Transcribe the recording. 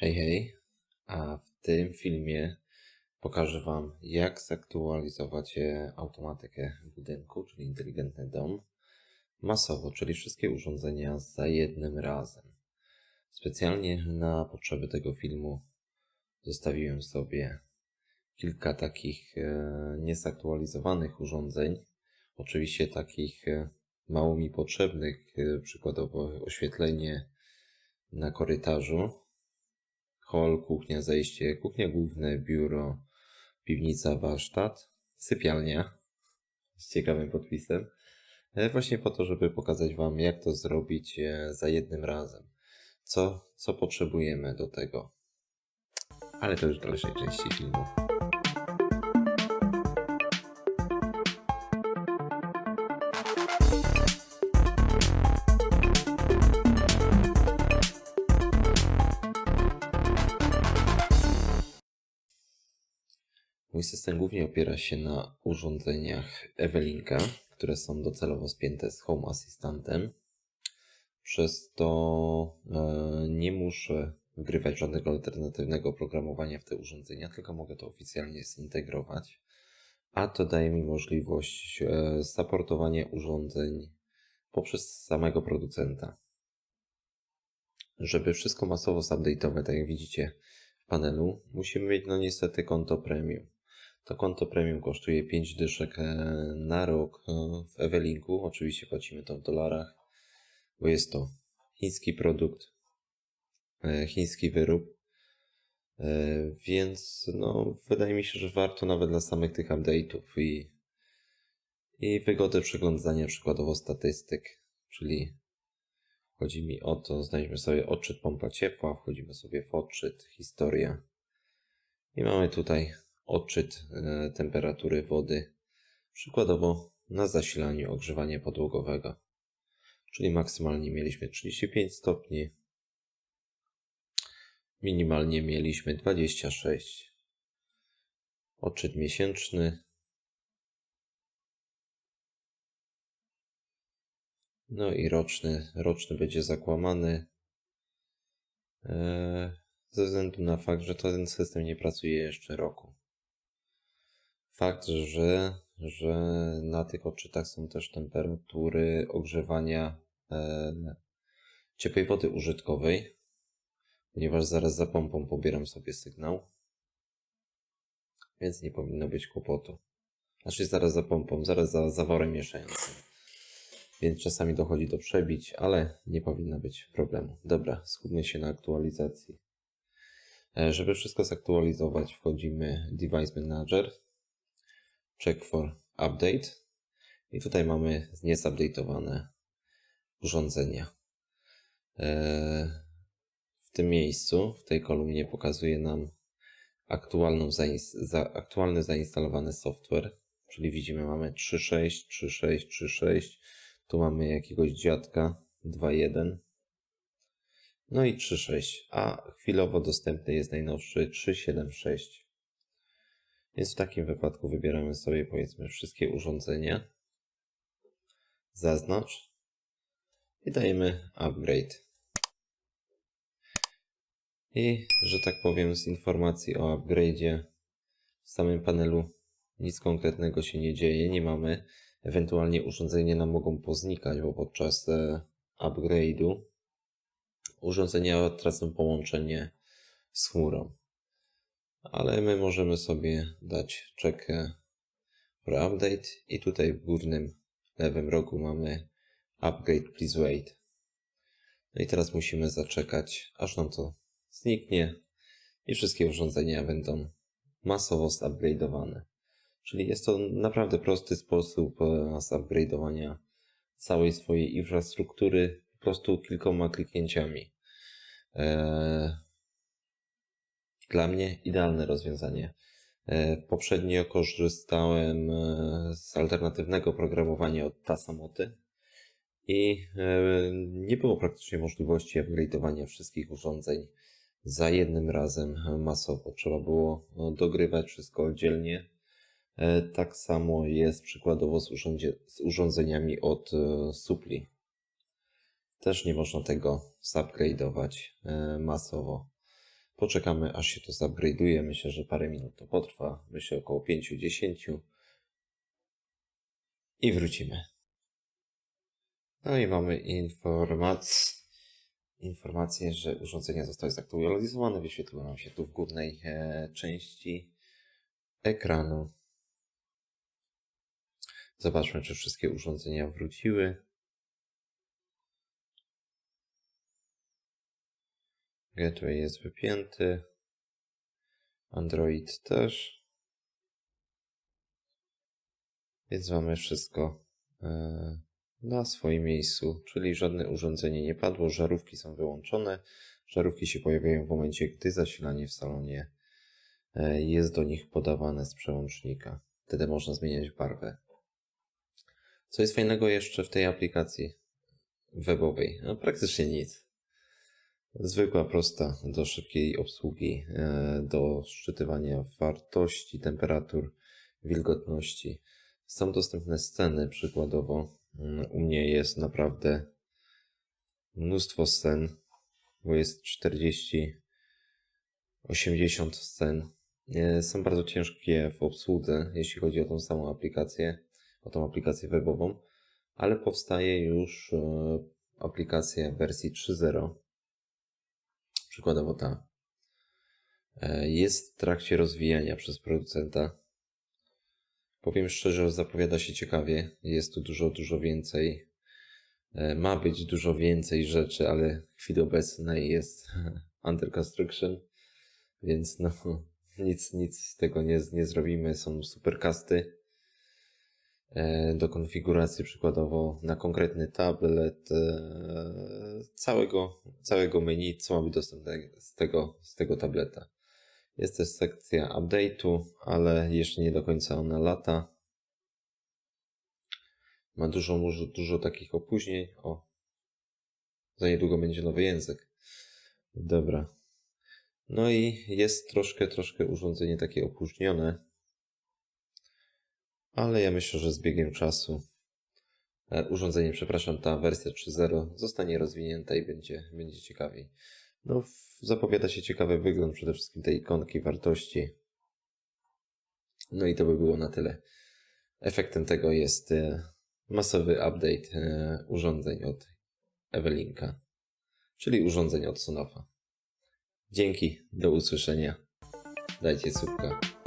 Hej, hej. A w tym filmie pokażę Wam, jak zaktualizować e, automatykę budynku, czyli inteligentny dom, masowo, czyli wszystkie urządzenia za jednym razem. Specjalnie na potrzeby tego filmu zostawiłem sobie kilka takich e, niezaktualizowanych urządzeń. Oczywiście takich e, mało mi potrzebnych, przykładowo oświetlenie na korytarzu, hol, kuchnia, zejście, kuchnia główne, biuro, piwnica, warsztat, sypialnia z ciekawym podpisem. E, Właśnie po to, żeby pokazać Wam, jak to zrobić e, za jednym razem. Co, co potrzebujemy do tego. Ale to już w dalszej części filmu. Mój system głównie opiera się na urządzeniach Evelinka, które są docelowo spięte z Home Assistantem. Przez to e, nie muszę wgrywać żadnego alternatywnego oprogramowania w te urządzenia, tylko mogę to oficjalnie zintegrować. A to daje mi możliwość e, supportowania urządzeń poprzez samego producenta. Żeby wszystko masowo zupdate'ować, tak jak widzicie w panelu, musimy mieć no niestety konto premium. To konto premium kosztuje 5 dyszek e, na rok e, w Evelinku. Oczywiście płacimy to w dolarach, bo jest to chiński produkt, e, chiński wyrób. Więc no, wydaje mi się, że warto nawet dla samych tych update'ów i, i wygodę przeglądania przykładowo statystyk, czyli chodzi mi o to, znajdźmy sobie odczyt pompa ciepła, wchodzimy sobie w odczyt, historia i mamy tutaj odczyt e, temperatury wody, przykładowo na zasilaniu ogrzewania podłogowego. Czyli maksymalnie mieliśmy 35 stopni, minimalnie mieliśmy 26. Odczyt miesięczny. No i roczny, roczny będzie zakłamany. e, Ze względu na fakt, że ten system nie pracuje jeszcze roku fakt, że, że na tych odczytach są też temperatury ogrzewania e, ciepłej wody użytkowej, ponieważ zaraz za pompą pobieram sobie sygnał, więc nie powinno być kłopotu. Znaczy zaraz za pompą, zaraz za zaworem mieszającym. Więc czasami dochodzi do przebić, ale nie powinno być problemu. Dobra, skupmy się na aktualizacji. E, Żeby wszystko zaktualizować, wchodzimy Device Manager, check for update. I tutaj mamy niezupdate'owane urządzenia. Eee, W tym miejscu, w tej kolumnie pokazuje nam aktualną aktualny zainstalowany software, czyli widzimy mamy 3.6, 3.6, 3.6, tu mamy jakiegoś dziadka 2.1, no i 3.6, a chwilowo dostępny jest najnowszy 3.7.6. Więc w takim wypadku wybieramy sobie powiedzmy wszystkie urządzenia. Zaznacz i dajemy upgrade. I, że tak powiem, z informacji o upgrade'zie w samym panelu nic konkretnego się nie dzieje, nie mamy. Ewentualnie urządzenia nam mogą poznikać, bo podczas e, upgrade'u urządzenia tracą połączenie z chmurą ale my możemy sobie dać czekę for update i tutaj w górnym lewym rogu mamy upgrade please wait. No i teraz musimy zaczekać, aż nam to zniknie i wszystkie urządzenia będą masowo zupgrade'owane. Czyli jest to naprawdę prosty sposób e, zupgrade'owania całej swojej infrastruktury po prostu kilkoma kliknięciami. Eee, dla mnie idealne rozwiązanie. E, Poprzednio korzystałem e, z alternatywnego programowania od Tasamoty i e, nie było praktycznie możliwości upgrade'owania wszystkich urządzeń za jednym razem masowo. Trzeba było dogrywać wszystko oddzielnie. Tak samo jest przykładowo z, urządzie, z urządzeniami od Supli. Też nie można tego zupgrade'ować masowo. Poczekamy, aż się to zupgrade'uje. Myślę, że parę minut to potrwa. Myślę około 5-10. I wrócimy. No i mamy informac... informację, że urządzenia zostały zaktualizowane. Wyświetliło nam się tu w górnej e, części ekranu. Zobaczmy, czy wszystkie urządzenia wróciły. Gateway jest wypięty. Android też. Więc mamy wszystko e, na swoim miejscu, czyli żadne urządzenie nie padło, żarówki są wyłączone. Żarówki się pojawiają w momencie, gdy zasilanie w salonie e, jest do nich podawane z przełącznika. Wtedy można zmieniać barwę. Co jest fajnego jeszcze w tej aplikacji webowej? No, praktycznie nic. Zwykła, prosta do szybkiej obsługi, e, do szczytywania wartości, temperatur, wilgotności. Są dostępne sceny, przykładowo. mm, U mnie jest naprawdę mnóstwo scen, bo jest 40, 80 scen. E, Są bardzo ciężkie w obsłudze, jeśli chodzi o tą samą aplikację, o tą aplikację webową, ale powstaje już e, aplikacja w wersji 3.0 przykładowo ta, e, jest w trakcie rozwijania przez producenta. Powiem szczerze, zapowiada się ciekawie. Jest tu dużo, dużo więcej. E, Ma być dużo więcej rzeczy, ale w chwili obecnej jest under construction, więc no nic, nic z tego nie, nie zrobimy. Są supercasty e, do konfiguracji przykładowo na konkretny tablet e, całego, całego menu, co ma być dostępne z tego, z tego tableta. Jest też sekcja update'u, ale jeszcze nie do końca ona lata. Ma dużo, dużo, dużo takich opóźnień. O, za niedługo będzie nowy język. Dobra. No i jest troszkę, troszkę urządzenie takie opóźnione ale ja myślę, że z biegiem czasu e, urządzenie, przepraszam, ta wersja 3.0 zostanie rozwinięta i będzie, będzie ciekawiej. No, zapowiada się ciekawy wygląd przede wszystkim tej ikonki wartości. No i to by było na tyle. Efektem tego jest e, masowy update e, urządzeń od Ewelinka, czyli urządzeń od Sonofa. Dzięki, do usłyszenia. Dajcie słupka.